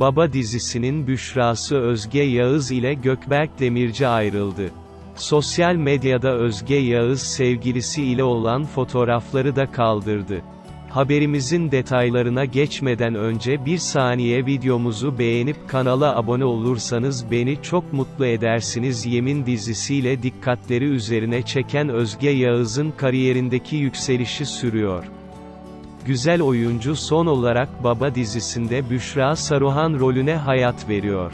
Baba dizisinin Büşra'sı Özge Yağız ile Gökberk Demirci ayrıldı. Sosyal medyada Özge Yağız sevgilisi ile olan fotoğrafları da kaldırdı. Haberimizin detaylarına geçmeden önce bir saniye videomuzu beğenip kanala abone olursanız beni çok mutlu edersiniz. Yemin dizisiyle dikkatleri üzerine çeken Özge Yağız'ın kariyerindeki yükselişi sürüyor. Güzel oyuncu son olarak Baba dizisinde Büşra Saruhan rolüne hayat veriyor.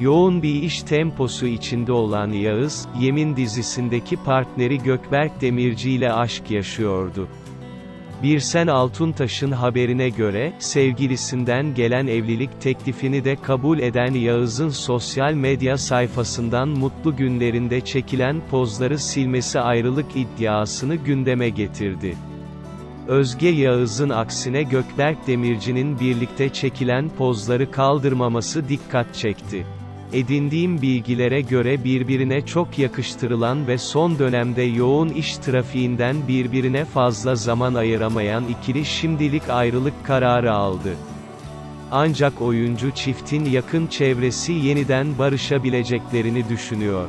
Yoğun bir iş temposu içinde olan Yağız, Yemin dizisindeki partneri Gökberk Demirci ile aşk yaşıyordu. Birsen Altuntaş'ın haberine göre, sevgilisinden gelen evlilik teklifini de kabul eden Yağız'ın sosyal medya sayfasından mutlu günlerinde çekilen pozları silmesi ayrılık iddiasını gündeme getirdi. Özge Yağız'ın aksine Gökberk Demirci'nin birlikte çekilen pozları kaldırmaması dikkat çekti. Edindiğim bilgilere göre birbirine çok yakıştırılan ve son dönemde yoğun iş trafiğinden birbirine fazla zaman ayıramayan ikili şimdilik ayrılık kararı aldı. Ancak oyuncu çiftin yakın çevresi yeniden barışabileceklerini düşünüyor.